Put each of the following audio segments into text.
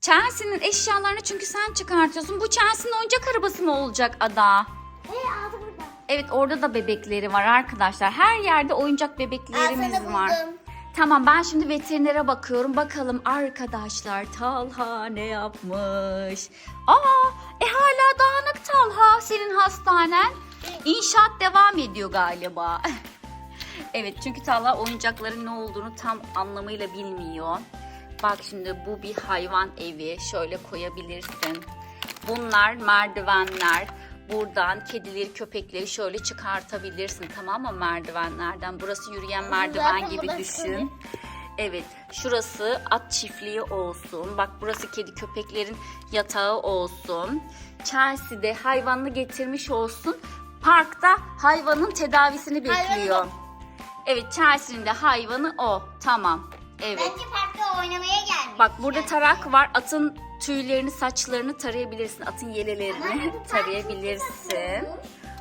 Chelsea'nin eşyalarını çünkü sen çıkartıyorsun. Bu Chelsea'nin oyuncak arabası mı olacak Ada? Hey aldı burada. Evet orada da bebekleri var arkadaşlar. Her yerde oyuncak bebeklerimiz sana var. buldum. Tamam ben şimdi veterinere bakıyorum. Bakalım arkadaşlar Talha ne yapmış? Aa e hala dağınık Talha senin hastanen. İnşaat devam ediyor galiba. evet çünkü Talha oyuncakların ne olduğunu tam anlamıyla bilmiyor. Bak şimdi bu bir hayvan evi. Şöyle koyabilirsin. Bunlar merdivenler. Buradan kedileri, köpekleri şöyle çıkartabilirsin tamam mı merdivenlerden? Burası yürüyen merdiven zaten gibi burası düşün. Evet, şurası at çiftliği olsun. Bak burası kedi köpeklerin yatağı olsun. Chelsea'de hayvanını getirmiş olsun. Parkta hayvanın tedavisini Hayvanı bekliyor. da- Evet, Chelsea'nin de hayvanı o. Tamam. Evet. Bence. Bak burada tarak var. Atın tüylerini, saçlarını tarayabilirsin. Atın yelelerini tarayabilirsin.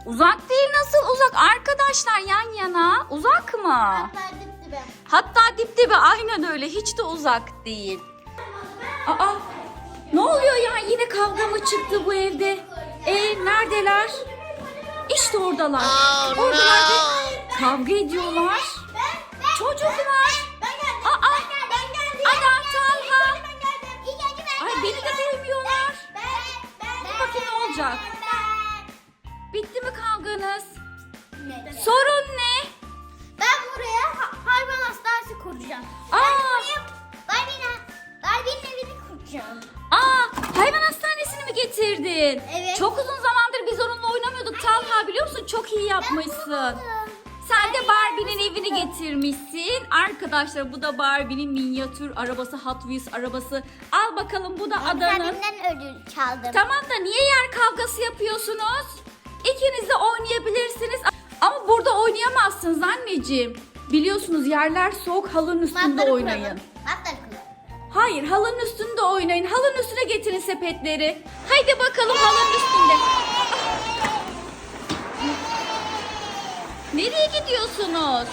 Uzak değil nasıl uzak? Arkadaşlar yan yana. Uzak mı? Hatta dip dibe. Hatta dip dibe aynen öyle. Hiç de uzak değil. Aa ne oluyor ya? Yine kavga mı çıktı bu evde? E neredeler? İşte oradalar. Oradalar ve kavga ediyorlar. Çocuklar. Olacak. Ben, Bitti mi kavganız? ben. Sorun ne? Ben buraya ha- hayvan hastanesi kuracağım. Aa, Barbie'nin Barbie'nin evini kuracağım. aa hayvan hastanesini mi getirdin? Evet. Çok uzun zamandır biz onunla oynamıyorduk Talha biliyor musun? Çok iyi yapmışsın. Sen de Barbie'nin evini getirmişsin. Arkadaşlar bu da Barbie'nin minyatür arabası, Hot Wheels arabası. Al bakalım bu da Adan'ın. Barbie'den ödül çaldım. Tamam da niye yer kavgası yapıyorsunuz? İkiniz de oynayabilirsiniz. Ama burada oynayamazsınız anneciğim. Biliyorsunuz yerler soğuk halının üstünde Matları oynayın. kuralım. Matları kuralım. Hayır halının üstünde oynayın. Halının üstüne getirin sepetleri. Haydi bakalım halının üstünde. Nereye gidiyorsunuz?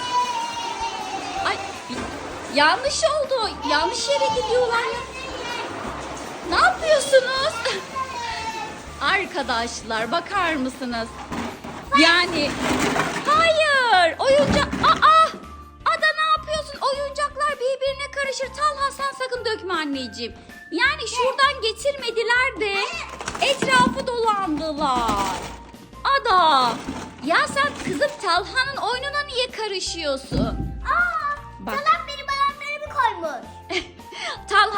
Yanlış oldu. Yanlış yere gidiyorlar. Ne yapıyorsunuz? Arkadaşlar bakar mısınız? Yani hayır oyuncak aa ada ne yapıyorsun oyuncaklar birbirine karışır Talha sen sakın dökme anneciğim yani şuradan getirmediler de etrafı dolandılar ada ya sen kızım Talha'nın oyununa niye karışıyorsun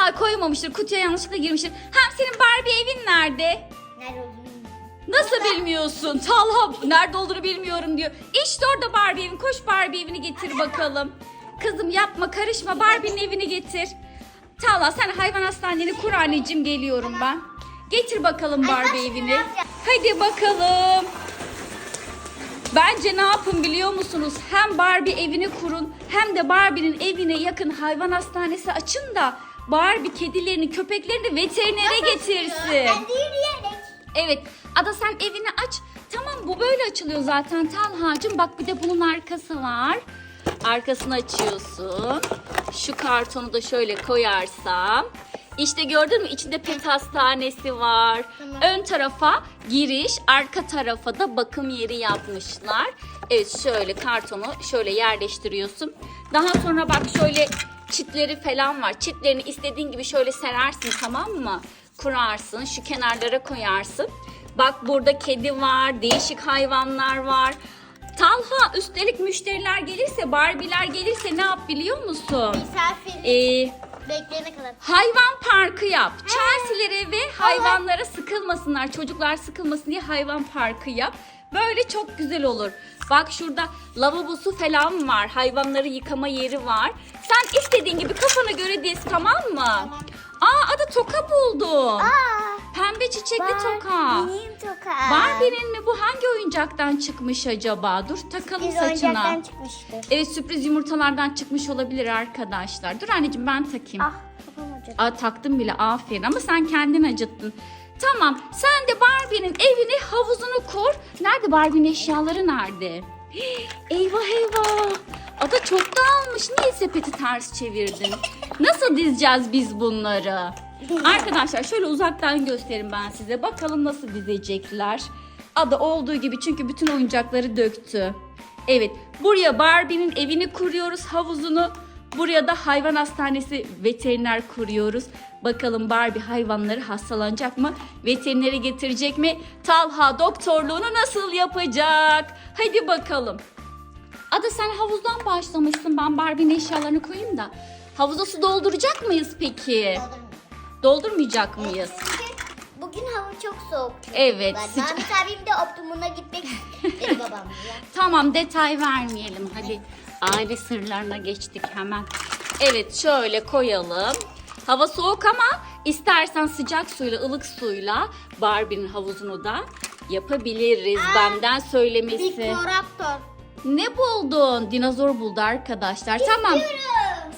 Talha koymamıştır kutuya yanlışlıkla girmiştir hem senin Barbie evin nerede Nerede olduğunu Nasıl bilmiyorsun? Talha nerede olduğunu bilmiyorum diyor. İşte orada Barbie evin. Koş Barbie evini getir bakalım. Kızım yapma karışma Barbie'nin evini getir. Talha sen hayvan hastaneni kur anneciğim geliyorum ben. Getir bakalım Barbie evini. Hadi bakalım. Bence ne yapın biliyor musunuz? Hem Barbie evini kurun hem de Barbie'nin evine yakın hayvan hastanesi açın da Barbie kedilerini köpeklerini veterinere getirsin. Kendi yürüyerek. Evet. Ada sen evini aç. Tamam bu böyle açılıyor zaten Talha'cığım. Bak bir de bunun arkası var. Arkasını açıyorsun. Şu kartonu da şöyle koyarsam. İşte gördün mü içinde pet hastanesi var. Tamam. Ön tarafa giriş, arka tarafa da bakım yeri yapmışlar. Evet şöyle kartonu şöyle yerleştiriyorsun. Daha sonra bak şöyle çitleri falan var. Çitlerini istediğin gibi şöyle serersin tamam mı? Kurarsın, şu kenarlara koyarsın. Bak burada kedi var, değişik hayvanlar var. Talha üstelik müşteriler gelirse, Barbie'ler gelirse ne yap biliyor musun? Misafir Ee, bekleyene kadar. hayvan parkı yap. Chelsea'lere ve hayvanlara sıkılmasınlar, çocuklar sıkılmasın diye hayvan parkı yap. Böyle çok güzel olur. Bak şurada lavabosu falan var. Hayvanları yıkama yeri var. Sen istediğin gibi kafana göre diz tamam mı? Tamam. Aa ada toka buldum. Aa, Pembe çiçekli toka. Benim toka. Barbie'nin mi bu hangi oyuncaktan çıkmış acaba? Dur takalım Biz saçına. oyuncaktan çıkmıştı. Evet sürpriz yumurtalardan çıkmış olabilir arkadaşlar. Dur anneciğim ben takayım. Ah kafam acıdı. Aa, taktım bile aferin ama sen kendin acıttın. Tamam sen de Barbie'nin evini havuzunu kur. Nerede Barbie'nin eşyaları nerede? Eyvah eyvah. Ada çok dağılmış. Niye sepeti ters çevirdin? Nasıl dizeceğiz biz bunları? Arkadaşlar şöyle uzaktan göstereyim ben size. Bakalım nasıl dizecekler. Ada olduğu gibi çünkü bütün oyuncakları döktü. Evet buraya Barbie'nin evini kuruyoruz havuzunu. Buraya da hayvan hastanesi veteriner kuruyoruz. Bakalım Barbie hayvanları hastalanacak mı? Veterineri getirecek mi? Talha doktorluğunu nasıl yapacak? Hadi bakalım. Ada sen havuzdan başlamışsın. Ben Barbie'nin eşyalarını koyayım da. Havuza su dolduracak mıyız peki? Doldurmayacak mıyız? Bugün hava çok soğuk. Evet, Ben abim de Optimum'a gitmek istedi babamla. Tamam detay vermeyelim. Hadi aile sırlarına geçtik hemen. Evet şöyle koyalım. Hava soğuk ama istersen sıcak suyla, ılık suyla Barbie'nin havuzunu da yapabiliriz. Benden söylemesi. Raptor. Ne buldun? Dinozor buldu arkadaşlar. Tamam.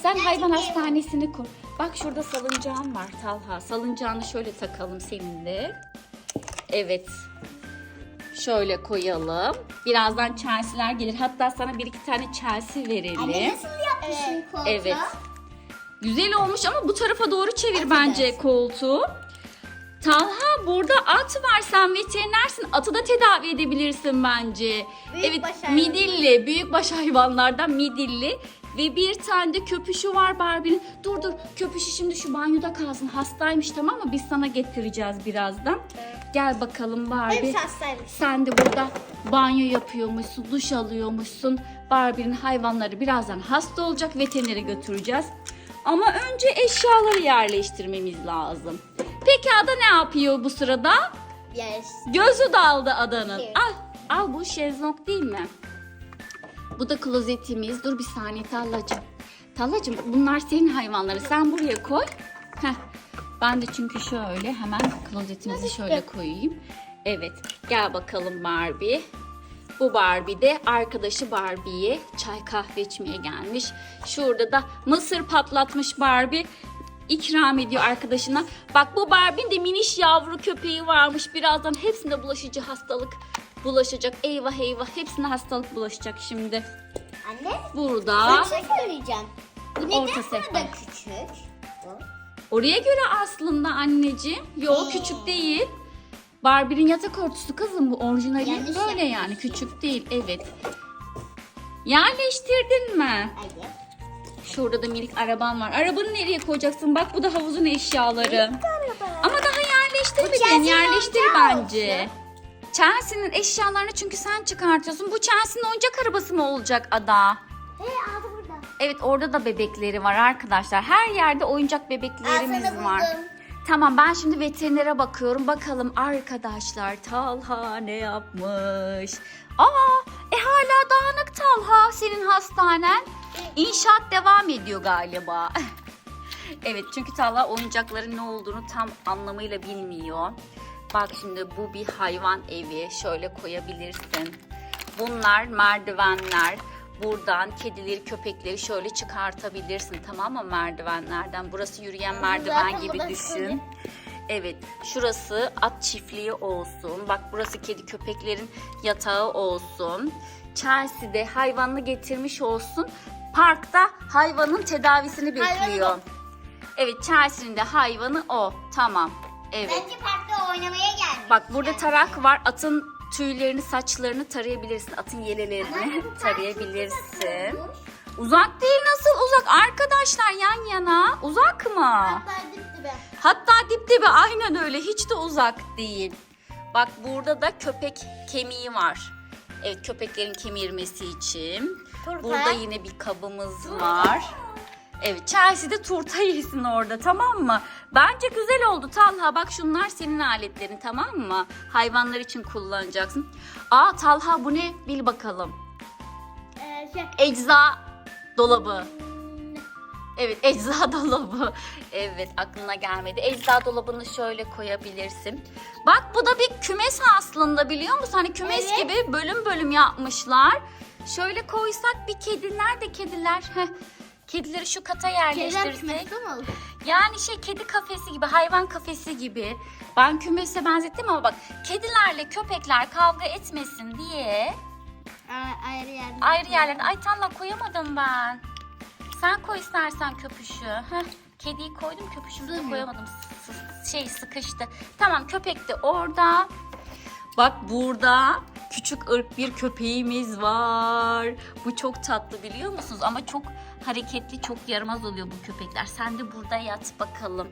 Sen hayvan Gerçekten. hastanesini kur. Bak şurada salıncağın var Talha. Salıncağını şöyle takalım seninle. Evet. Şöyle koyalım. Birazdan Chelsea'ler gelir. Hatta sana bir iki tane Chelsea verelim. Anne nasıl yapmışsın koltuğu? Evet. Güzel olmuş ama bu tarafa doğru çevir Atı bence dersin. koltuğu. Talha burada at var sen veterinersin. Atı da tedavi edebilirsin bence. Büyükbaş evet midilli büyükbaş hayvanlardan midilli. Ve bir tane de köpüşü var Barbie'nin. Dur dur köpüşü şimdi şu banyoda kalsın. Hastaymış tamam mı? Biz sana getireceğiz birazdan. Gel bakalım Barbie. Hepsi hastaymış. Sen de burada banyo yapıyormuşsun, duş alıyormuşsun. Barbie'nin hayvanları birazdan hasta olacak, veterinere götüreceğiz. Ama önce eşyaları yerleştirmemiz lazım. Peki Ada ne yapıyor bu sırada? Yes. Gözü daldı Ada'nın. Al, al bu şezlong değil mi? Bu da klozetimiz. Dur bir saniye Tallacığım. Tallacığım bunlar senin hayvanları. Sen buraya koy. Heh. Ben de çünkü şöyle hemen klozetimizi şöyle koyayım. Evet. Gel bakalım Barbie. Bu Barbie de arkadaşı Barbie'ye çay kahve içmeye gelmiş. Şurada da mısır patlatmış Barbie. ikram ediyor arkadaşına. Bak bu Barbie'nin de miniş yavru köpeği varmış. Birazdan hepsinde bulaşıcı hastalık bulaşacak. Eyvah eyvah hepsine hastalık bulaşacak şimdi. Anne. Burada Bir şey söyleyeceğim. Bu neden Orta burada sefer. küçük? Bu. oraya göre aslında anneciğim. Yok küçük değil. Barbie'nin yatak örtüsü kızım bu orijinali Yanlış böyle yani yapmışsın. küçük değil evet. Yerleştirdin mi? Hadi. Şurada da minik araban var. Arabanı nereye koyacaksın? Bak bu da havuzun eşyaları. Ama daha yerleştirmedin. Chelsea'nin Yerleştir bence. Chelsea'nin eşyalarını çünkü sen çıkartıyorsun. Bu Chelsea'nin oyuncak arabası mı olacak Ada? Hey aldı burada. Evet orada da bebekleri var arkadaşlar. Her yerde oyuncak bebeklerimiz sana var. buldum. Tamam ben şimdi veterinere bakıyorum. Bakalım arkadaşlar Talha ne yapmış? Aa e hala dağınık Talha senin hastanen. İnşaat devam ediyor galiba. evet çünkü Talha oyuncakların ne olduğunu tam anlamıyla bilmiyor. Bak şimdi bu bir hayvan evi. Şöyle koyabilirsin. Bunlar merdivenler. Buradan kedileri, köpekleri şöyle çıkartabilirsin tamam mı merdivenlerden? Burası yürüyen merdiven gibi düşün. Evet, şurası at çiftliği olsun. Bak burası kedi köpeklerin yatağı olsun. Chelsea'de hayvanını getirmiş olsun. Parkta hayvanın tedavisini Hayvanı bekliyor. bak. Evet, Chelsea'nin de hayvanı o. Tamam. Evet. Bence parkta oynamaya gelmiş. Bak burada tarak var. Atın tüylerini, saçlarını tarayabilirsin. Atın yelelerini tarayabilirsin. Uzak değil nasıl uzak? Arkadaşlar yan yana. Uzak mı? Hatta dip dibe. Hatta dip dibe aynen öyle. Hiç de uzak değil. Bak burada da köpek kemiği var. Evet köpeklerin kemirmesi için. Burada yine bir kabımız var. Evet Chelsea'de turta yesin orada tamam mı? Bence güzel oldu Talha. Bak şunlar senin aletlerin tamam mı? Hayvanlar için kullanacaksın. Aa Talha bu ne? Bil bakalım. Ee, şey. Ecza dolabı. Evet ecza dolabı. Evet aklına gelmedi. Ecza dolabını şöyle koyabilirsin. Bak bu da bir kümes aslında biliyor musun? Hani kümes Evet. gibi bölüm bölüm yapmışlar. Şöyle koysak bir kediler de kediler. Kedileri şu kata yerleştirsek. Yani şey kedi kafesi gibi, hayvan kafesi gibi. Ben kümese benzettim ama bak kedilerle köpekler kavga etmesin diye A- ayrı yerde. Ayrı yerlerine. Ay Talha koyamadım ben. Sen koy istersen köpüşü. Heh, kediyi koydum köpüşümü de koyamadım. S- şey sıkıştı. Tamam köpek de orada. Bak burada küçük ırk bir köpeğimiz var. Bu çok tatlı biliyor musunuz? Ama çok hareketli, çok yaramaz oluyor bu köpekler. Sen de burada yat bakalım.